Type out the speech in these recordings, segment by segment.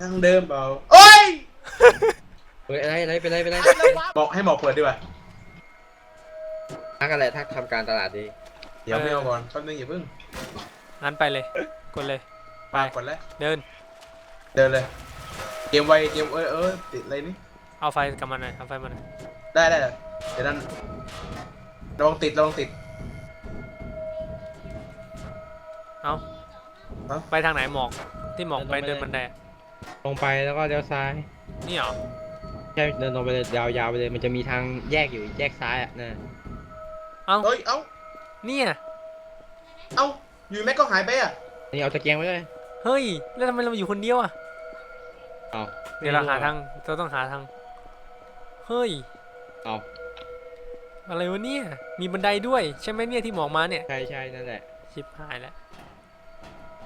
ทางเดิมเปล่าโอ้ยเฮ้ยอะไรอะไรเป็นไรเป็นไรบอกให้หมอกเปิดดีกว่าทักอะไรทักทำการตลาดดีเดี๋ยวไม่เอาก่อนแป๊บนึงอย่าเพิ่งงั้นไปเลยกดเลย ไปกดแล้วเดิน เดินเลยเกมไวเกมเออเออติดอะไรนี่เอาไฟกลับมาหน่อยเอาไฟมาหน่อยได้ได้เลยเดี๋ยวนั้นระวังติดระวังติดเอาฮะไปทางไหนหมอกที่หมอกไปเดินบันไดอะ ลงไปแล้วก็เลี้ยวซ้ายนี่เหรอใช่เดินลงไปเลยยาวๆไปเลยมันจะมีทางแยกอยู่แยกซ้ายอะนะเอาเฮ้ย เอ้า เนี่ยเอ้า อยู่แม็กก็หายไปอะอันนี้เอาตะเกียงไว้เลยเฮ้ย แล้วทำไมเราอยู่คนเดียวอะเอาเดี๋ยวเราหาทางเราต้องหาทางเฮ้ยเอาอะไรวะเนี่ยมีบันไดด้วยใช่ไหมเนี่ยที่หมอกมาเนี่ยใช่ใช่นั่นแหละชิบหายแล้ว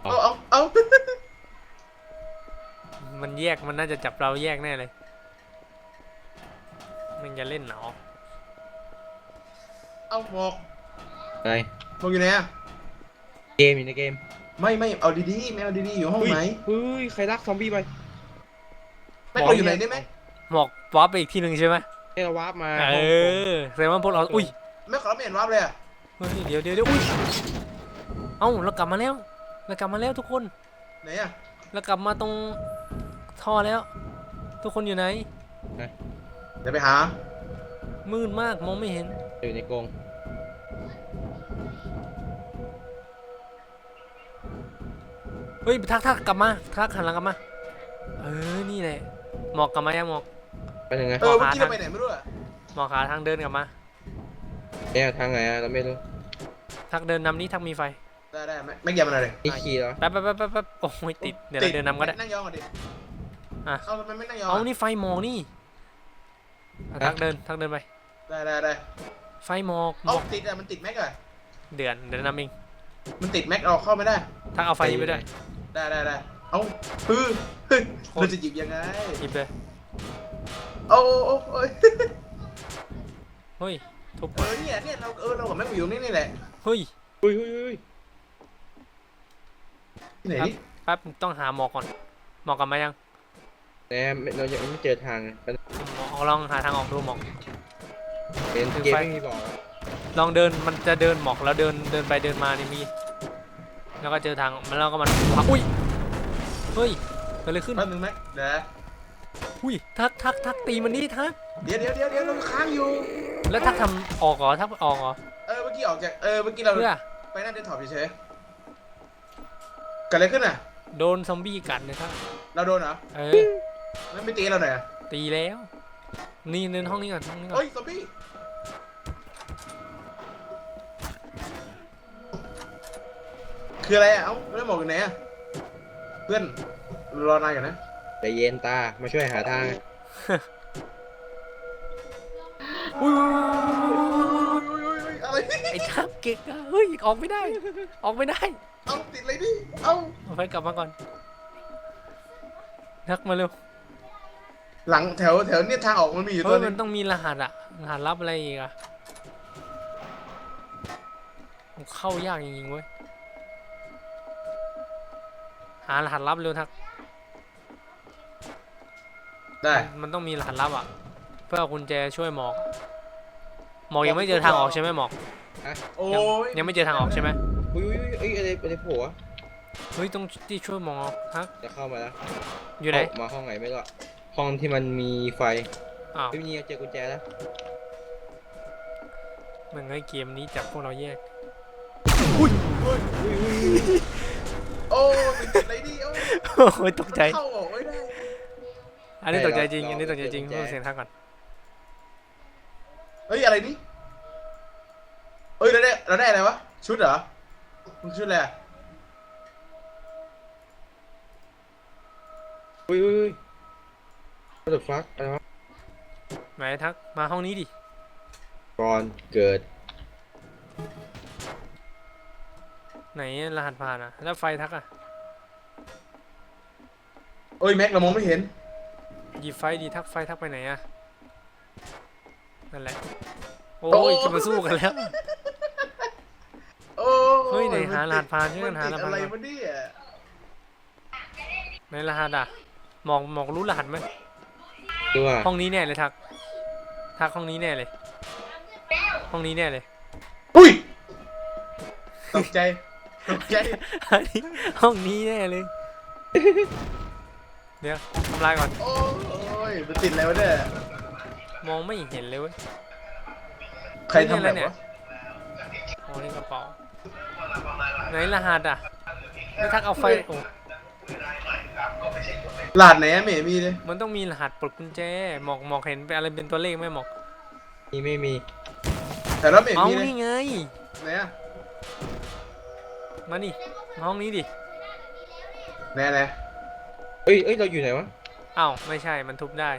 เอ้า เอ้า เอ้า มันแยกมันน่าจะจับเราแยกแน่เลย มันจะเล่นเหนอเอ้าหมอกอะไรหมอกอยู่ไหนอะเกมอยู่ในเกมไม่ไม่เอาดีๆไม่เอาดีๆอยู่ห้องไหนเฮ้ยใครรักซอมบี้ไปแม็กเราอยู่ไหนได้ไหมหมอกวาร์ปไปอีกที่หนึ่งใช่ไหมให้เราวาร์ปมาเออแสดงว่าพวกเราอุ้ยแม็กขอเราไม่เห็นวาร์ปเลยอะเฮ้ยเดี๋ยวเดี๋ยวเดี๋ยวอุ้ยเอ้าเรากลับมาแล้วเรากลับมาแล้วทุกคนไหนอะเรากลับมาตรง ท่อแล้ว ทุกคนอยู่ไหน เดี๋ยวไปหา มืดมากมองไม่เห็น อยู่ในกรงเฮ้ยทักทักกลับมาทักหันหลังกลับมา เออนี่แหละหมอกกลับมายังหมอกไปยังไงเออเมื่อกี้เราไปไหนไม่รู้อะหมอกขาทางเดินกลับมา เนี่ยทางไหนอะเราไม่รู้ทักเดินนำนี้ทักมีไฟได้ได้แม็กแม็กอย่ามาหน่อยเลยนี่ขี่เหรอแป๊บแป๊บแป๊บแป๊บแป๊บโอ้ยติดเดี๋ยวเราเดินนำก็ได้นั่งยองก่อนดิ อะเอาทำไมไม่นั่งยองเอาอะนี่ไฟหมอกนี่อะทักเดินทักเดินไป ได้ได้ได้ไฟหมอกหมเอาอกติดอะมันติดแม็กอะเดือนเดินนำเองมันติดแม็กเอาเข้าไม่ได้ ทักเอาไฟนี้ไปด้วย ได้ได้ได้เอาฮือเฮ้ย เราจะหยิบยังไงหยิบเลยโอ้โอ้โอ้ยเฮ้ยทุบเออเนี่ยเนี่ยเราเออเรากับแม็กอยู่นี่นี่แหละเฮ้ยอุ้ยอุ้ยอุ้ยที่ไหนนี่แป๊บต้องหาหมอกก่อนหมอกกลับมายัง แหมเรายังไม่เจอทางเป็นหมอกลองหาทางออกดูหมอกเป็นคือเกมไฟไม่มีบอกอะลองเดินมันจะเดินหมอกแล้วเดินเดินไปเดินมานี่มี แล้วก็เจอทางมันแล้วก็มันอุ้ยเฮ้ยเกิดอะไรขึ้นแป๊บนึงแม็กเดี๋ยวอุ้ยทักทักทักตีมันนี่ทักเดี๋ยวเดี๋ยวเดี๋ยวเดี๋ยวเราค้างอยู่ แล้วทักทำออกเหรอทักออกเหรอเออเมื่อกี้ออกจากเออเมื่อกี้เราเพื่อไปนั่งเดนท็อปเฉยๆเกิดอะไรขึ้นอะ โดนซอมบี้กัดเลยทักเราโดนเหรอเออ ไม่ไม่ตีเราหน่อยอะตีแล้ว นี่เดินห้องนี้ก่อนห้องนี้ก่อเฮ้นยซอมบี้คืออะไรอะเอ้าไม่ได้บอกอยู่ไหนอะเพื่อนรอนายก่อนนะใจเย็นตา มาช่วยหาทาง อุ้ยอะไรไอ้ทักเก่งอะเฮ้ยออกไม่ได้ ออกไม่ได้เอาติดอะไรดิเอ้าเอาไฟกลับมาก่อนทักมาเร็ว หลังแถวแถวเนี่ยทางออกมันมีอยู่เฮ้ตัวยหนึมันงต้องมีรหัสอะรหัสลับอะไรอีกอะมันเข้ายากจริงๆเว้ย หารหัสลับเร็วทัก ได้มันต้องมีรหัสลับอะเพื่อเอากุญแจช่วยหมอก หมอกยังไม่เจอทางออกใช่ไหมหมอก โอ้ยยังไม่เจอทางออกใช่ไหมอุ้ยอุ้ยอุ้ยเอ้ยอะไรอะไรโผล่อะเฮ้ยต้องที่ช่วยหมอกทักจะเข้ามาแล้วอยู่ไหนเข้ามาห้องไหนไม่รู้อะ ห้องที่มันมีไฟอ้าวไม่มีเจอกุญแจแล้วมึงไอ้เกมนี้จับพวกเราแยกโอ้ยติดอะไรดิโอ้ยโอ้ยตกใจ เข้าออกไม่ได้อันนี้ตกใจจริง อันนี้ตกใจจริงพูดเสียงทักก่อน เฮ้ยอะไรนี่เฮ้ยเราได้เราได้อะไรวะชุดเหรอมึงชุดอะไรอะอุ้ยอุ้ยอุ้ย What the fuck อะไรวะไหนทักมาห้องนี้ดิ ก่อนเกิดไหนรหัสผ่านอะ แล้วไฟทักอะ เอ้ยแม็กเรามองไม่เห็น หยิบไฟดีทักไฟทักไปไหนอะ นั่นแหละ โอ้โอ้ ยจะมาสู้กันแล้ว โอ้เฮ้ยไหนมัหารหัสผ่านช่วยกันมัหาติดรหัสอะไรผ่านวะเนี่ยในรหัสอะหมอกหมอกรู้รหัสไหม ดูว่าห้องนี้แน่เลยทัก ทักห้องนี้แน่เลย ห้องนี้แน่เลย อุ้ยตกใจตกใจอันนี้ห้องนี้แน่เลย เดี๋ยวทำลายก่อน โอ้ยมันติดแล้วะเนี่ยมองไม่เห็นเลยเว้ย ใครทำแบบเนี่วะยโอ้นี่กระเป๋าไหนรหัสอะไม่ทักเอาไฟโอ้ หลาดไหนอะไม่เห็นมีเลยมันต้องมีรหัสปลดกุญแจหมอกหมอกเห็นเป็นอะไรเป็นตัวเลขไหมหมอกนี่ไม่มีแต่เราไม่เห็นเอามีเลยนี่ไง ไหนอะมานี่มาห้องนี้ดิไหนไหนเอ้ยเอ้ยเราอยู่ไหนวะอ้าวไม่ใช่มันทุบได้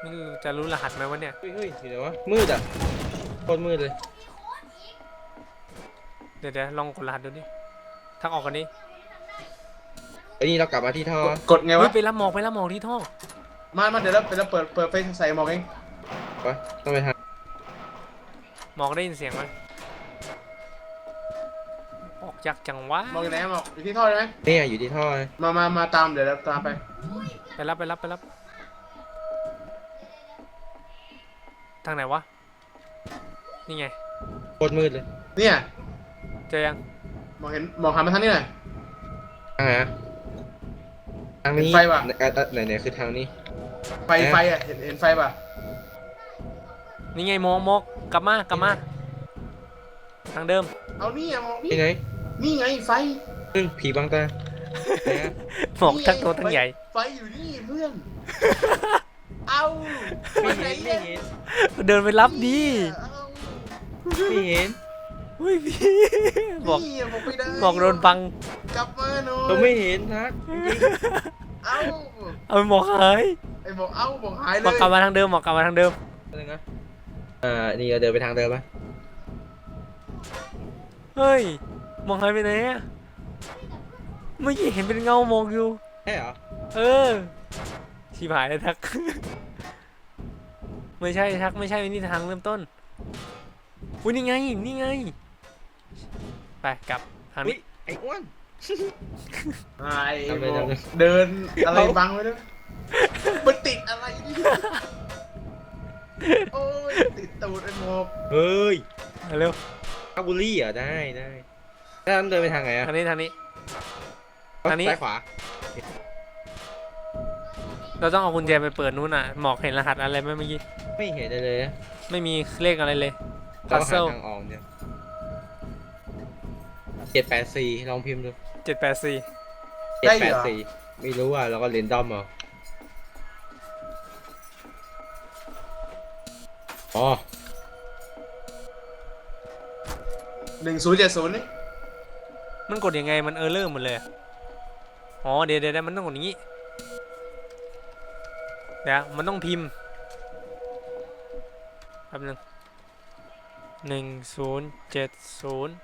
ไม่รู้จะรู้รหัสไหมวะเนี่ยเฮ้ยเฮ้ยอยู่ไหนวะมืดอะโคตรมืดเลยเดี๋ยวเดี๋ยวลองกดรหัสดูดิทักออกกันนี้ไอ้นี่เรากลับมาที่ท่อกดกดไงเฮ้วะยไปรับหมอกไปรับหมอกที่ท่อมามาเดี๋ยวเราเดี๋ยวเราเปิดเปิดไฟใส่หมอกเองปะต้องไปทางหมอกได้ยินเสียงไหมออกจากจังหวะหมอกอยู่ไหนอะหมอกอยู่ที่ท่อใช่ไหมเนี่ยอยู่ที่ท่อมามามาตามเดี๋ยวเราตามไปไปรับไปรับไปรับ ทางไหนวะ นี่ไง โคตรมืดเลยเนี่ยเจอยังหมอกเห็นหมอกหันมาทางนี้หน่อยทางไหนอะ ทางนี้เห็นไฟปะไหนอะไหนไหนคือทางนี้ ไฟไฟอะเห็นเห็นไฟป่ะนี่ไงหมอกหมอกกลับมากลับมาทางเดิม เอานี่อะหมอกนี่ที่ไหนนี่ไงไฟซึ่งผีบังตาไหนอะหมอกทั้งตัวทั้งใหญ่ ไฟอยู่นี่เพื่อน เอาไม่ไหนเห็นไม่เนี่ยเห็นเดินไปรับดีเอาไม่เห็นอุ้ยพี่บอกนี่อะบอกไม่ได้บอกโดนบังกลับมาหน่อยเราไม่เห็นทักจริง เอาเอาหมอกหายไอ้บอกเอาบอกหายเลหมอกยกลับมาทางเดิมหมอกกลับมาทางเดิมๆอะไรนะอ่านี่เราเดินไปทางเดิมปะเฮ้ยหมอกหายไปไหนอะเมื่อกี้เห็นเป็นเงาหมอกอยู่ ใช่เหรอเออชิบหายเลยทัก ไม่ใช่ทักไม่ใช่นี่ทางเริ่มต้นอุ้ยนี่ไงนี่ไง ไปกลับทางอุ๊นี้ยไอ้อ้วน ไอ้จำเลยบอกจำเลยเดินอะไรบังไว้ด้วยมันติดอะไรนี่โอ้ยติดตูดไอ้หมอกเฮ้ยเอาเร็วคาบุรี่เหรอได้ได้แล้วเราเดินไปทางไหนอะทางนี้ทางนี้ ทางนี้ ซ้ายขวาเราต้องเอากุญแจไปเปิดนู้นน่ะหมอกเห็นรหัสอะไรไหมเมื่อกี้ไม่เห็นอะไรเลยนะไม่มีเลขอะไรเลย เราหา Puzzle ทางออกเนี่ยเจ็ดแปดสี่ลองพิมพ์ดู เจ็ดแปดสี่เจ็ดแปดสี่ไม่รู้อะเราก็เรนดอมเอาอ๋อหนึ่งศูนย์เจ็ดศูนย์นี่มันกดยังไงมันเออร์เลอร์หมดเลยอะอ๋อเดี๋ยวเดี๋ยวเดี๋ยวมันต้องกดอย่างนี้เดี๋ยวมันต้องพิมพ์แป๊บนึงหนึ่งศูนย์เจ็ดศูนย์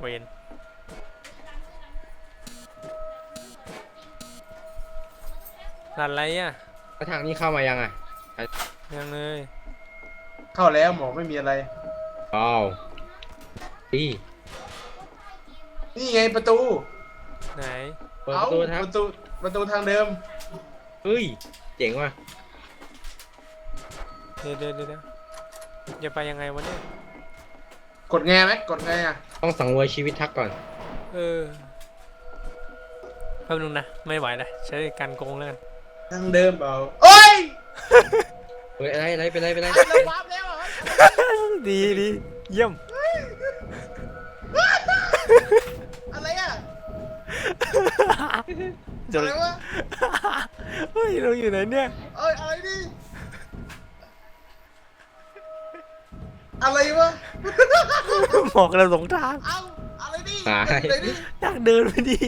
เวน รันอะไรอะแล้วทางนี้เข้ามายังอะยังเลยเข้าแล้วหมอกไม่มีอะไรว้าวดีนี่ไงประตู ไหนเปิดปเอ้าระตูครับ ประตูประตูทางเดิม เฮ้ย เจ๋งว่ะ เดี๋ยวเดี๋ยวเดี๋ยวเดี๋ยวจะไปยังไงวะเนี่ยกดไงไหมกดไงอะต้องสังเวยชีวิตทักก่อน เออแป๊บนึงนะไม่ไหวเลยใช้การโกงแล้วกัน ทางเดิมเปล่าโอ้ยเฮ้ยอะไรอะไรเป็นไรเป็นไรเราวาร์ปแล้วเหรอดีดีเยี่ยม อะไรอะจะอะไรวะเฮ้ยเราอยู่ไหนเนี่ยเอ้ยอะไรดิอะไรวะบอกเราหลงทางเอ้าอะไรดิหายอะไรดิอยากเดินไปดิ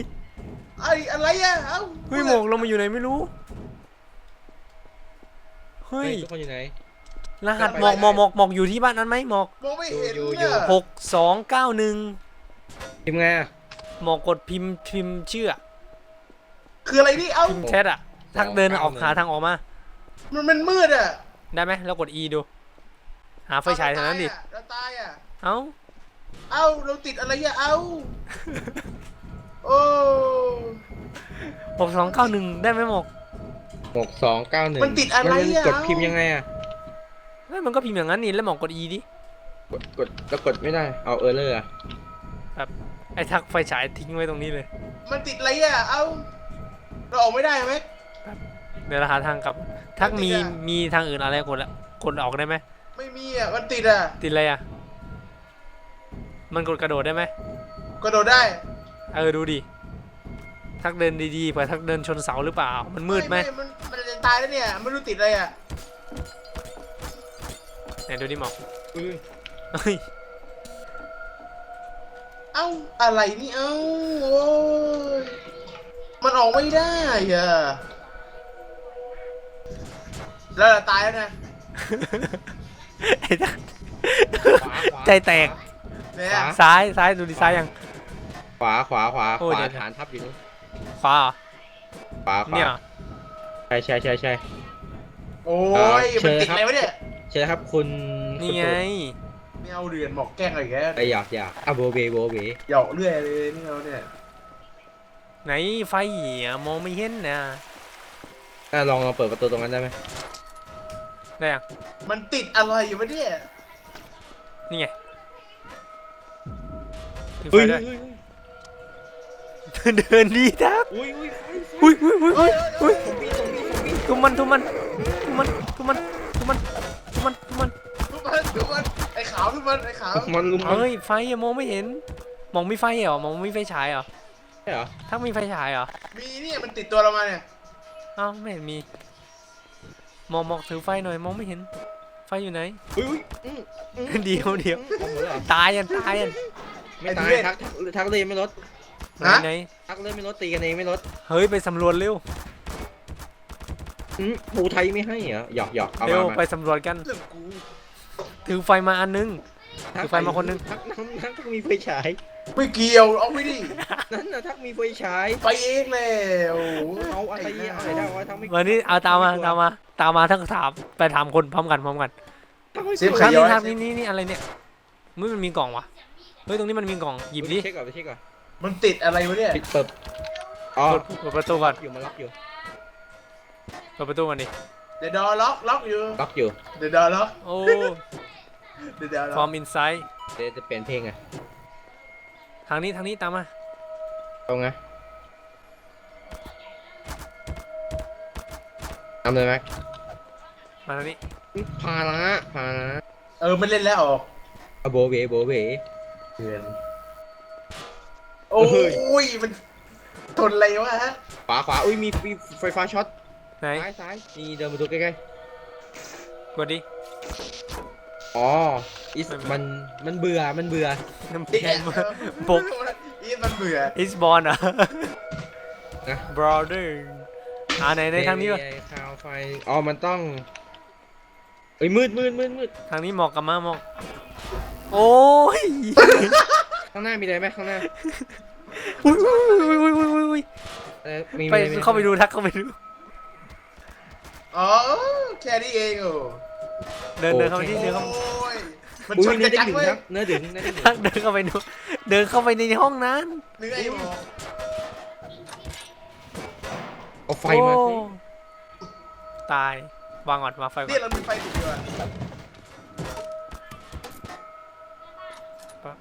ไออะไรอะเอ้าเฮ้ยหมอกเรามาอยู่ไหนไม่รู้ เฮ้เฮ้ยยทุกคนอยู่ไหน รหัสหมอกหมอกหมอกหมอกอยู่ที่บ้านนั้นไหมหมอกมองไม่เห็นอยู่อยู่ เนี่ยหกสองเก้าหนึ่งพิมพ์ไงอะหมอกกดพิมพ์พิมพ์ชื่ออะคืออะไรนี่เอ้าพิมพ์แชทอะทางเดินออกหาทางออกมา มันมันมืดอะได้ไหมแล้วกด E ดู หาไฟฉายทางนั้นดิ เราตายอะเอ้า เอ้าเราติดอะไรอะเอ้าโอ้ หกสองเก้าหนึ่งได้ไหมหมก หกสองเก้าหนึ่งมันติดอะไรอะ กดพิมพ์ยังไงอะเฮ้ยมันก็พิมพ์อย่างนั้นนี่แล้วหมอกกด E ดิกดกดแล้วกดไม่ได้เอาเออร์เลอร์อะไอ้ทักไฟฉายทิ้งไว้ตรงนี้เลยมันติดอะไรอะ เอ้า เราออกไม่ได้ไหม เดี๋ยวเราหาทางกลับ ทักมีติดอะ มีทางอื่นอะไรกดละกดออกได้ไหมไม่มีอะ มันติดอะ ติดอะไรอะ มันกดกระโดดได้ไหมกระโดดได้ เออดูดิ ทักเดินดีๆเผื่อทักเดินชนเสาหรือเปล่า มันมืดไหมมันมันจะตายแล้วเนี่ย ไม่รู้ติดอะไรอะไหนดูดิหมอกอุ้ยเฮ้ยเอ้าอะไรนี่เอ้าโอ้ยมันออกไม่ได้อะแล้วเราตายแล้วนะไอ้ทักขวาขวาใจแตก เนี่ยขวาซ้ายซ้ายดูดิซ้ายยัง ขวาขวาขวาโอ้ขเดี๋วายว ฐานทับอยู่นู้ นขวาเหรอขวาขวาเนี่ยใช่ใช่ใช่ใช่ โอ้ยเชิมันญติดครับ อะไรวะเนี่ยใช่ครับคุณนี่ไง ไม่เอาเดือนหมอกแกล้งอะไรแกไอหยอกหยอกอะโบเบโบเบหยอกเรื่อยเลยนี่เราเนี่ยไหนไฟอะมองไม่เห็นนะอะลองลองเปิดประตูตรงนั้นได้ไหมได้ยังมันติดอะไรอยู่วะเนี่ยนี่ไงถือไฟเฮ้ยด้วยเฮ้ยเฮ้ย เดินดีทักอุ้ยอุ้ยไฟไฟอุ้ยอุ้ยอุ้ยอุ้ยอุ้ยซอมบี้ซอมบี้ซอมบี้ทุบมันทุบมันทุบมันทุบมันทุบมันทุบมันทุบมันทุกคนทุกคนไอ้ขาวทุกคนไอ้ขาวมันลุมมันเฮ้ยไฟอะมองไม่เห็น มองมีไฟเหรอมองมีไฟฉายเหรอใช่เหรอทักมีไฟฉายเหรอมีเนี่ยมันติดตัวเรามาเนี่ยอ้าวไม่เห็นมีมองมองถือไฟหน่อยมองไม่เห็น ไฟอยู่ไหนอุ้ยอุ้ยอืมอืมเดียวเดียวเอาหมดแล้วเหรอตายยันตายยันไม่ตายทักทักทักเลยไม่ลด ไหนไหนทักเลยไม่ลดตีกันเองไม่ลดเฮ้ยไปสำรวจเร็วอืมปูไทยไม่ให้เหรอหยอกหยอกเอาเร็วมาไปมาสำรวจกัน เรื่องกูถือไฟมาอันนึง ถือไฟมาคนหนึ่งทักทักทักทักมีไฟฉายไม่เกี่ยวเอาไม่ดินั่นน่ะทักมีไฟฉายไปเองแล้วเอาอะไรเนี่ยเอาอะไรได้เอาทักไม่วันนี้เอาตามมาตามมาตามมาทั้งถามไปถามคนพร้อมกันพร้อมกันทักไม่เสียบกลัวขทางย้นี้อยทางนี้นี่นี่อะไรเนี่ยมึงมันมีกล่องวะเฮ้ยตรงนี้มันมีกล่องหยิบดิเช็คก่อนไปเช็คก่อน มันติดอะไรวะเนี่ย ปิดเปิดอ๋อเปิดเปิดประตูก่อนอยู่มันล็อกอยู่เปิดประตูก่อนดิเดี๋ยวดอล็อกล็อกอยู่ ล็อกอยู่เดี๋ยวดอล็อกโอ้เดี๋ยวดอล็ฟออร์กมอินไซด์เดี๋ยวจะเปลี่ยนเพลงอะทางนี้ทางนี้ตามมาเอาไงทำเลยไหมมาทางนี้ พาละพาละเออมันเล่นแล้วออกเอาโบเบโบเบเดือน โอ้ยมันทนอะไรวะฮะขวาขวาอุ้ยมีมีไฟฟ้าช็อตไหนซ้ายซ้ายนี่เดินมาดูใกล้กดดิๆอ๋ออิสมันมันเบื่อมันเบื่อน้ำอีแข็งเออปกอีมันเบื่ออิสบอลอะนะ brother อ่าไหนในทางนี้วะเอ้ยข่าวไฟอ๋อมันต้องเอ้ยมืดมืดมืดมืดทางนี้หมอกกับมาหมอกโอ้ย ข้างหน้ามีอะไรไหมข้างหน้าอุ้ยอุ้ยอุ้ยอุ้ยอุ้ยอุ้ยเอ่อมีไปมีอะรเข้าไปดูทักเข้าไปดู อ๋อแค่นี้เองโอ้เดินเดินเข้าไปที่เดินเข้าโอ้ยมันอุ้ชยนเนื้กัอนได้ถึงจังเว้ยครับเนื้อถึงเนื้อได้ถึงทักเดินเข้าไปดู เดินเข้าไปในห้องนั้นเนื้อไอ้หมอเอาไฟมาสิโอ้ตายวางก่อนวางไฟก่อเนี่ยนเรามีไฟติดอยู่อะ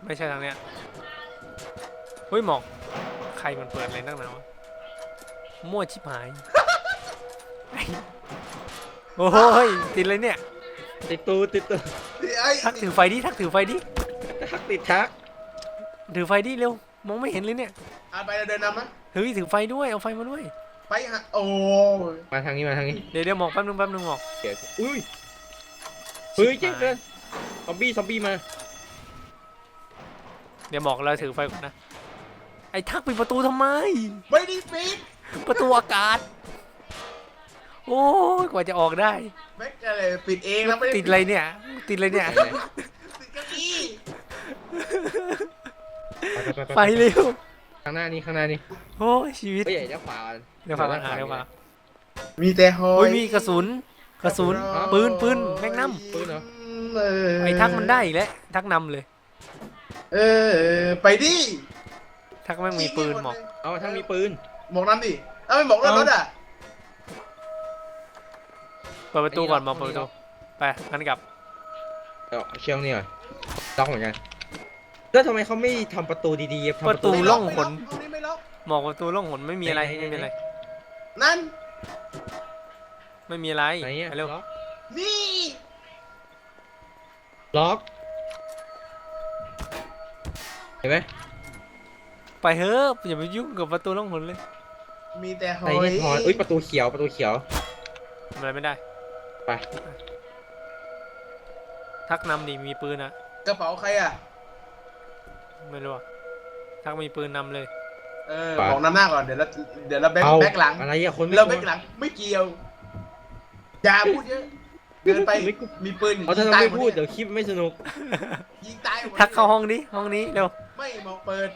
ไม่ใช่ทางเนี้ยเฮ้ยหมอก ใครมันเปิดอะไรนักหนาวะมั่วชิบหาย โอ้ยติดเลยเนี่ย ติดตูดติดตูดไอ้ทักถือไฟดิ ทักถือไฟดิ ทักติดทัก ถือไฟดิเร็ว มองไม่เห็นเลยเนี่ยอะไปเราเดินนำนะเฮ้ยถือไฟด้วย เอาไฟมาด้วย ไปฮะโอ้ยมาทางนี้มาทางนี้ เดี๋ยวเดี๋ยวหมอกแป๊บนึงแป๊บนึงหมอกเดี๋ยวอุ้ย เฮ้ยเจ๊งเกินซอมบี้ซอมบี้มา เดี๋ยวหมอกเราถือไฟก่อนนะ ไอ้ทักปิดประตูทำไม ไม่ได้ปิดประตูอากาศ โอ้ยกว่าจะออกได้ แม็กอะไรปิดเองแล้วไม่ได้ติดอะไรเนี่ย ติดอะไรเนี่ย ติดเก้าอี้ไปไปไปไปเร็ว ข้างหน้านี้ข้างหน้านี้โอ้ยชีวิต เฮ้ยเดี๋ยวขวาก่อนเดี๋ยวฟังกันอะเดี๋ยวฟังมีแต่หอโอ้ยยมีกระสุน กระสุน ปืนปืนแม็กนัมปืนเหรอเออไอ้ทักมันได้อีกแล้ว ทักนำเลย เออ ไปดิทักแม่งมีปืนหมอก เอาทั้งมีปืน หมอกน้ำดิ เอ้าไม่บอกเรื่องรถอะ เปิดประตูก่อนมองเปิดประตู ไปงั้นกลับเอาเชื่อมนี่ก่อนล็อกเหมือนกัน แล้วทำไมเขาไม่ทำประตูดีๆทำประตูไม่ล่องไม่หนห้องนี้ไม่ล็อกมองประตูล่องหนไม่มีอะไรไหนๆๆไม่มีอะไร นั่น ไม่มีอะไรไหนอะไปเร็วล็อกนี่ ล็อก เห็นไหมไปเถอะอย่าไปยุ่งกับประตูล่องหนเลยมีแต่หไหนอยเนี่ยทอยอุ้ยประตูเขียวประตูเขียว ทำอะไรไม่ได้ไป ทักนำดิมีปืนอะกระเป๋าใครอะ ไม่รู้อะทักมีปืนนำเลย เออบอกนำหน้าก่อนเดี๋ยวเราเดี๋ยวเราแบ็คเอาแบ็คหลัง อะไรอะคนไม่เรากแบ็ลัควหลังไม่เกี่ยวอย่าพูดเยอะเดินไปไม่กลัวมีปืนเอาถ้ายิงเราตายไม่หมดพูดเนี่เดี๋ยยวคลิปไม่สนุกยิงตายหมดทักเข้าห้องนี้ห้องนี้เร็ว ไม่มองเปิด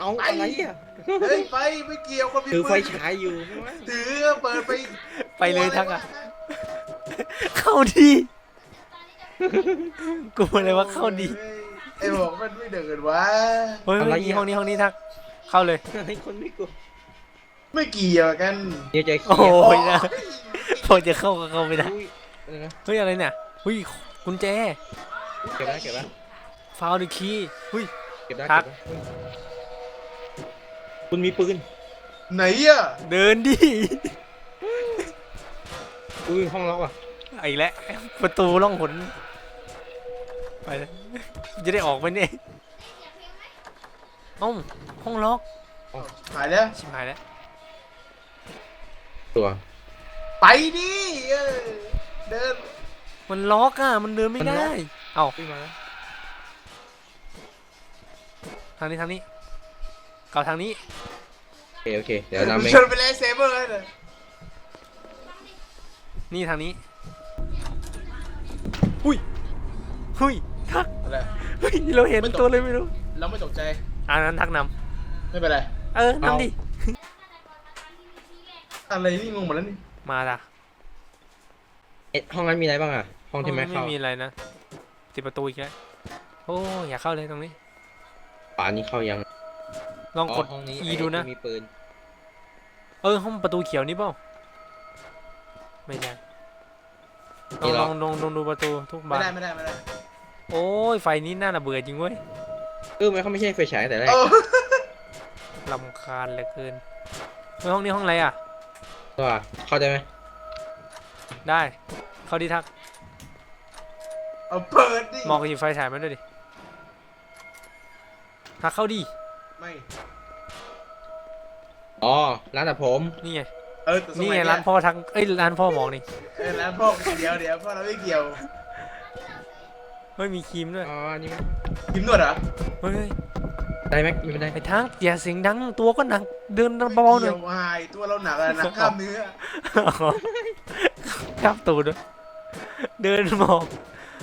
เอาไปอะไรอะเฮ้ยไปไม่เกี่ยวคนมีถือไฟปืนฉายอยู่ไม่ว่าถือเปิดไปไปเลยทักอะเข้าดีกูเลยว่าเข้าดีไอ้บอกมันไม่เดินวะเฮ้ยนี่ห้องนี้ห้องนี้ทัก เข้าเลยให้คนไม่กลัวไม่เกี่ยวกันเดี๋ยวจะโอ้เขียนโอ้ยนะพอจะเข้าก็เข้าไม่ได้อุ้ยอะไรนะเฮ้ยอะไรเนี่ยเฮ้ยกุญแจเก็บไว้เก็บไว้ฟาวด์คีย์เฮ้ย เก็บได้ครัเก็บบไว้คุณมีปืนไหนอะเดินดิอุ้ยห้องล็อกอะไอ้และประตูล่องหนไปแล้วจะได้ออกไหมเนี่ยเอ้าห้องล็อกหายแล้ว ชิบหายแล้วตัวไปดิเออเดินมันล็อกอะมันเดินไม่มันล็ได้อกเอ้าอุ้ยมาแล้ว ทางนี้ทางนี้เก่าทางนี้โอเคโอเคเดี๋ยวนำเองชนไปเลยเซเบอร์เลยนี่ทางนี้หุยหุยทักอะไร เฮ้ยเราเห็นไม่ตก ตัวเลยไม่รู้เราไม่ตกใจ อันนั้นทักนไม่เป็นไรำเออนำดิอะไรนี่งงหมดแล้วนี่มาจ้ะเอ๊ะห้องนั้นมีอะไรบ้างอะห้องที่แม่ไม่เข้ามีอะไรนะติดประตูอีกแล้วโอ้อยากเข้าเลยตรงนี้ ป่านนี้เข้ายังลองกดห้องนี้ E ไดูนะที่มีปืน เออห้องประตูเขียวนี่เปล่าไม่ใช่ลนี่องเหรลอองลองลองดูประตูทุกไม่บานได้ไม่ได้ไม่ได้โอ้ยไฟนี้น่าระเบิดจริงเว้ยเออมันเขาไม่ใช่ไฟฉายแต่แรกโอ้ลำคาญเหลือเกินเฮ้ยห้องนี้ห้องอะไรอะก็เข้าใจไหมได้ เข้าดีทัก เอาเปิดดิ มองหยิบไฟฉายมาด้วยดิ ทักเข้าดีไม่อ๋อร้านตัดผมนี่ไง เออแต่สมัยนี่ไงเยร้านพ่อทัก เอ้ยร้านพ่อมองนี่เออร้านพ่อเดี๋ยวเดี๋ยวพ่อเราไม่เกี่ยวเฮ้ยมีครีมด้วย อ๋ออันนี่ไหมยิ้มนวดเหรอเฮ้ยได้ไหมมีไม่ได้ไอ้ทักอย่าเสียงดังตัวก็หนักเดินเบาๆหน่อย ไม่เกี่ยวหายตัวเราหนักอะหนักกล้ามเนื้อครับตูดด้วยเดินมอง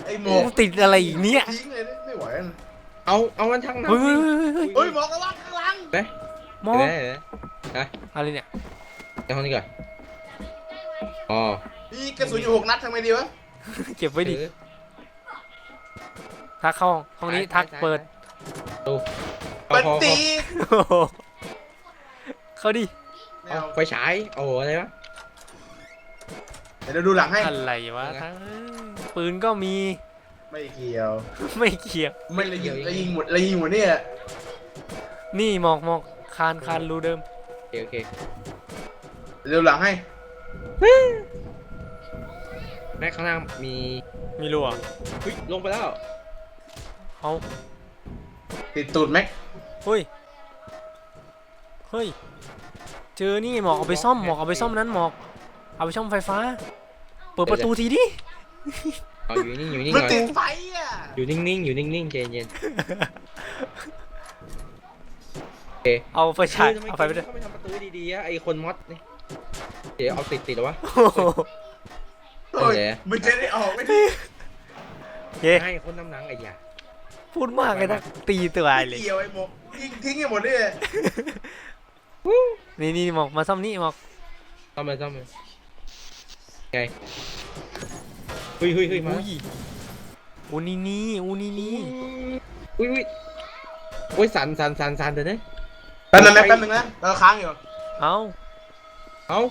ไอ้หมโอ้อกติดอะไรอีกเนี่ย ทิ้ง เอาเอามันทั้งนั้นเฮ้ยเฮ้ยเฮ้ยเฮ้ยเฮ้ยหมอกระวังข้างหลังไหมมองเห็นไหมเห็นไหมอะไรเนี่ยในห้องนี้ก่อนอ๋อมีกระสุนอยู่หกนัดทำไงดีวะเก็บไว้ดิถือทักเข้าห้องนี้ซ้ายทักซ้ายเปิดดูเอามันพอพอตีโอ้โหเข้าดิไม่เอาเอาไฟฉายโอ้โหอะไรวะ เดี๋ยวเราดูหลังให้อะไรวะเอาไงทักปืนก็มี ไม่เกี่ยว ไม่เกี่ยว ไม่เลยยิงเลยยิงหมดเลยยิงหมดเนี่ยนี่หมอกหมอกคานคานรูเดิม โอเคโอเคเดี๋ยวดูหลังให้แม่ข้างล่างมีมีรูอะเฮ้ยลงไปแล้วเอาติดตูดแม็กเฮ้ย เฮ้ย เจอนี่หมอกเอาไปซ่อมหมอกเอาไปซ่อมนั้นหมอก เอาไปซ่อมไฟฟ้า เปิดประตูทีดิ เอาอยู่นิ่งอยู่นิ่งมันก่อนติดไฟอะอยู่นิ่งๆอยู่นิ่งๆใจเย็นเอาไฟฉายทำมเอาไฟไปด้วยเขาไม่ทำประตูดีๆอะไอคนมอดนี่เดี๋ยวเอาติดติดๆแล้ววะ โอ้โหโอ้ยเอาแหละมันจะได้ออกไม่ดีเย้ให้คนน้ำหนังไอ้ยาพูดมากเลยนะตีตัวไอ้เลย เกี่ยวไอ้หมอกยิงทิ้งให้หมดเนี่ยนี่นี่หมอกมาซ่อมนี่หมอกซ่อมเลยซ่อมเลยไงเฮ้ยเฮ้ยเฮ้ยมาอุ้ยอูนี่นี่อูนี่นี่อุ้ยอุ้ยอุ้ยสั่นสั่นสั่นสั่นเดี๋ยวนะแป๊บนึงนะแป๊บนึงนะเราค้างอยู่ เอ้าเอ้า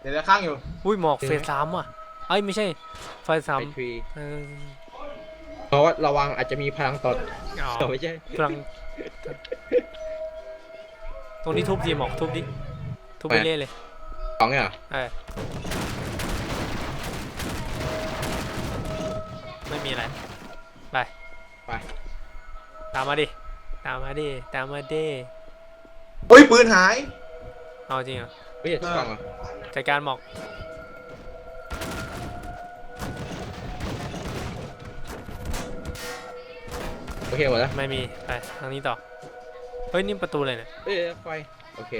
เดี๋ยวจะข้างอยู่ อุ้ยหมอกเจอเฟไหมสสามว่ะเอ้ยไม่ใช่ไฟสามไอทรีเออเพราะว่าระวังอาจจะมีพลังตดอ๋อแต่ไม่ใช่พลังตรงนี้ทุบดีหมอกทุบดิทุบไปไปเรื่อยเลยสองเนี่ยเหรอเออ ม่มีอะไร ไป ไป ตามมาดิ ตามมาดิ ตามมาดิ เฮ้ยปืนหายเอาจริงเหรอ เฮ้ยอย่าทุบกล่องเหรอจัดการหมอก โอเคหมดแล้วไม่มี ไป ทางนี้ต่อ เฮ้ย นี่ประตูเลยเนี่ย เอ้ยไฟโอเค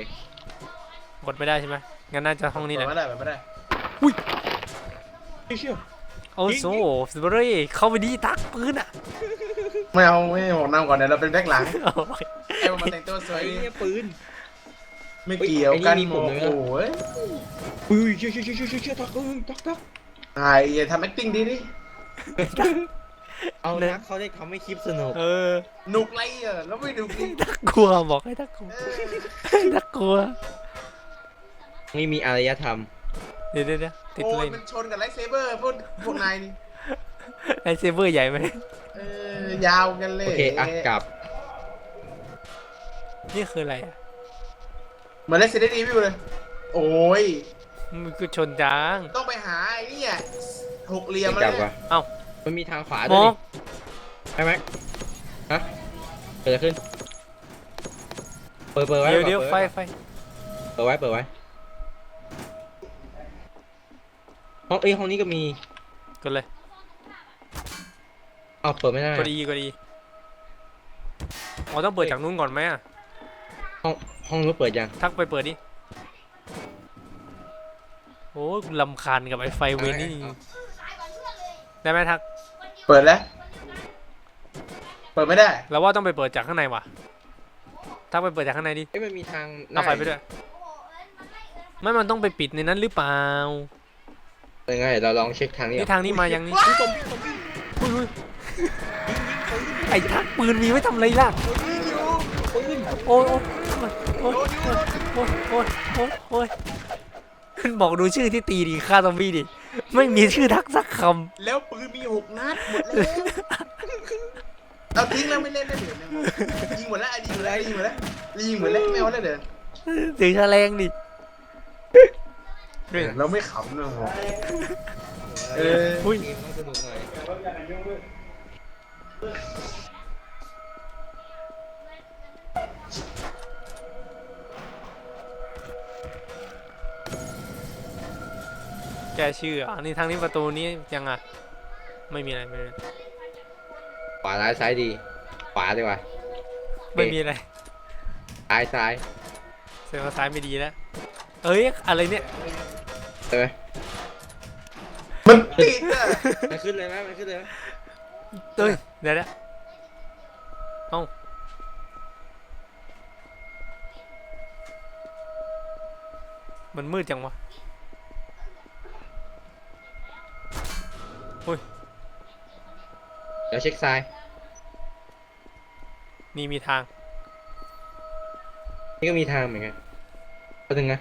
กดไม่ได้ใช่ไหมงั้นน่าจะห้องนี้แหเปิละดไม่ได้เปิดไม่ได้ไม่เชื่อ โอ้โหสเบอรี่เข้าไปดีตักปืนอะไม่เอาไม่บอกนำก่อนเดี๋ยวเราเป็นแบ็คหลังโอ้ยไอ้มาแต่งตัวสวยไอ้ดิเนี่ยปืน ไม่เกี่ยวกันไอ้นี่มีโมผมเลยนะโอ้ยปืนเชื่อเชื่อเชื่อเชื่อเชื่อเชื่อตักเออตักตักไอ้อย่าทำ acting ดีดิเอานะเขาได้ทำให้คลิปสนุกเออหนุกไรอะแล้วไม่หนุกดิตักกลัวบอกให้ตักกลัวเออตักกลัวไม่มีอารยธรรม เดี๋ยวเดี๋ยวเดี๋ยวติดโอ้เลยยมันชนกับไลท์เซเบอร์พวกพวกนายนี่ไอเซเบอร์ใหญ่ไหม เออยาวกันเลยโอเคอะกลับนี่คืออะไรอะเหมือน Resident Evil เลย โอ้ย มันคือชนจัง ต้องไปหาไอ้เนี่ยหกเหลี่ยมไม่อะไรกลับว่ะเอ้า มันมีทางขวาหมด้วยอนี่กใช่ไหมฮะเกิดอะไรขึ้น เปิดเปิดไว้เดี๋ยวเดี๋ยวปิไฟว้ไฟ เปิดไว้เปิดไว้ ห้องเอ้ยห้องนี้ก็มีกดเลยอ้าวเปิดไม่ได้กดอีกดอีอ๋อต้องเปิดจากนู้นก่อนไหมอะห้องห้องนู้นเปิดยังทักไปเปิดดิโอ้ยกูลำคาญกับไอ้ไฟเวนนี่อาได้ไหมทัก เปิดแล้ว เปิดไม่ได้เราว่าต้องไปเปิดจากข้างในว่ะทักไปเปิดจากข้างในดิเอ้ยมันมีทางเอาไฟไปด้วยไม่มันต้องไปปิดในนั้นหรือเปล่า ยังไงเราลองเช็คทางนี้นี่ก่อนทางนี้มายังนี่อุ๊ยซอมบี้ซอมบี้อุ้ยอุ้ยไอ้ทักปืนมีไว้ทำอะไรล่ะปืนโอ้ยโอ้ยโอ้ยโอ้ยโอ้ยโอ้ยขึ้นบอกดูชื่อที่ตีดิฆ่าซอมบี้ดิไม่มีชื่อทักสักคแล้วปืนมีหกนัดหมดแล้วเอาทิ้งแล้วไม่เล่นแล้วเดี๋ยวนะยิงหมดแล้วอะยิงหมดแล้วยิงหมดแล้วยิงหมดแล้วไม่เอาแล้วเดี๋ยวำถือแฉลงดิ เฮ้ยเราไม่ขำนะหรอเอออุ้ยเกมต้องสนุกหน่อยแกชื่ออะนี่ทางนี้ประตูนี้ยังอะ ไม่มีอะไรไม่มีอะไรขวาซ้ายซ้ายดี ขวาดีกว่าไม่มีอะไรซ้ายซ้ายเสียงซ้ายไม่ดีแล้วเอ้ยอะไรเนี่ย ใช่ไหมมันติดอะมันขึ้นเลยไหมมันขึ้นเลยไหมเอ้ยเดี๋ยวนะเอ้ามันมืดจังวะเดี๋ยวเช็คซ้ายนี่มีทางนี่ก็มีทางเหมือนกันแป๊บนึงนะ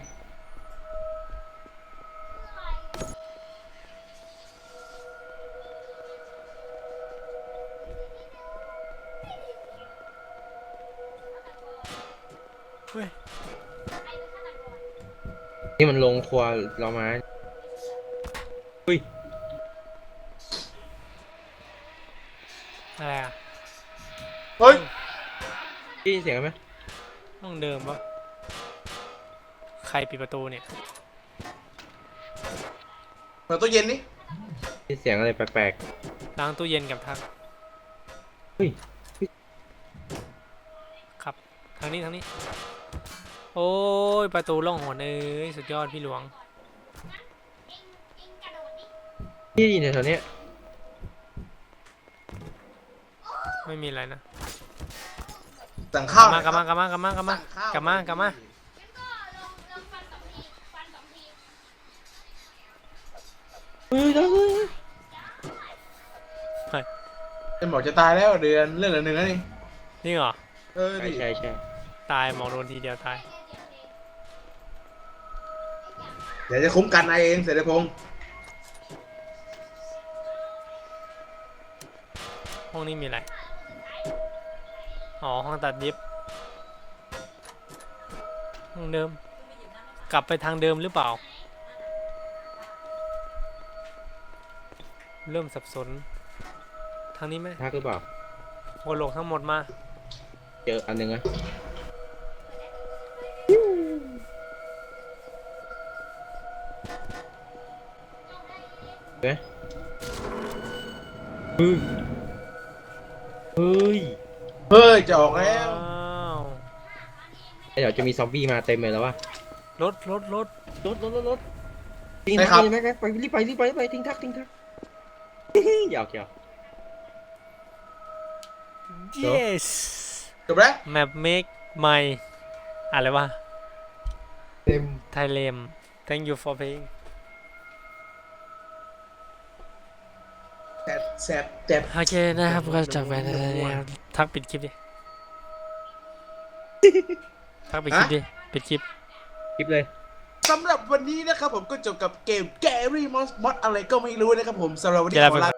เฮ้ยนี่มันลงครัวเรามาอุ้ยอะไรอะเฮ้ยได้ยินเสียงไหมห้องเดิมปะใครปิดประตูเนี่ยเปิดตู้เย็นนี่ได้ยินเสียงอะไรแปลกล้างตู้เย็นกับทักเฮ้ย ครับ ทางนี้ทางนี้ โอ้ย ประตูล่องหนเอ้ยสุดยอดพี่หลวงๆที่ได้ยินแถวๆเนี้ยไม่มีอะไรนะสั่งข้าวมากลับมากลับมากลับมากลับมาสั่งข้าวกลับมากลับมาเฮ้ยเฮ้ยเฮ้ยเป็นหมอจะตายแล้วเดือนเรื่องเหลือหนึ่งแล้วนี่ นี่เหรอ เออใช่ดิใช่ใช่ตายหมอกโดนทีเดียวตาย ดี๋ยวจะคุ้มกันนายเองเสร็จพงษ์ห้องนี้มีอะไร อ๋อ ห้องตัดเย็บห้องเดิม กลับไปทางเดิมหรือเปล่า เริ่มสับสน ทางนี้ไหมทักหรือเปล่าโหลกทั้งหมดมา เจออันหนึ่งอะ เฮ้ยเฮ้ยเฮ้ยเฮ้ยจะออกแล้วว้าวเดี๋ยวจะมีซอมบี้มาเต็มเลยแล้ววะรถรถรถรถรถรถรถทิ้งทักเลยไหมครับไปรีบไปรีบไปรีบไปทิ้งทักทิ้งทักหยอกหยอก yes จบแล้ว map make my อะไรวะเต็ม Thailand thank you for paying แสบแสบเจ็บโอเคนะครับก็จบไปแล้วนะครับทักปิดคลิปดิทักปิดคลิปดิปิดคลิปคลิปเลยสำหรับวันนี้นะครับผมก็จบกับเกม Gary Moss Mod อะไรก็ไม่รู้นะครับผมสำหรับวันนี้อย่าขอไปลา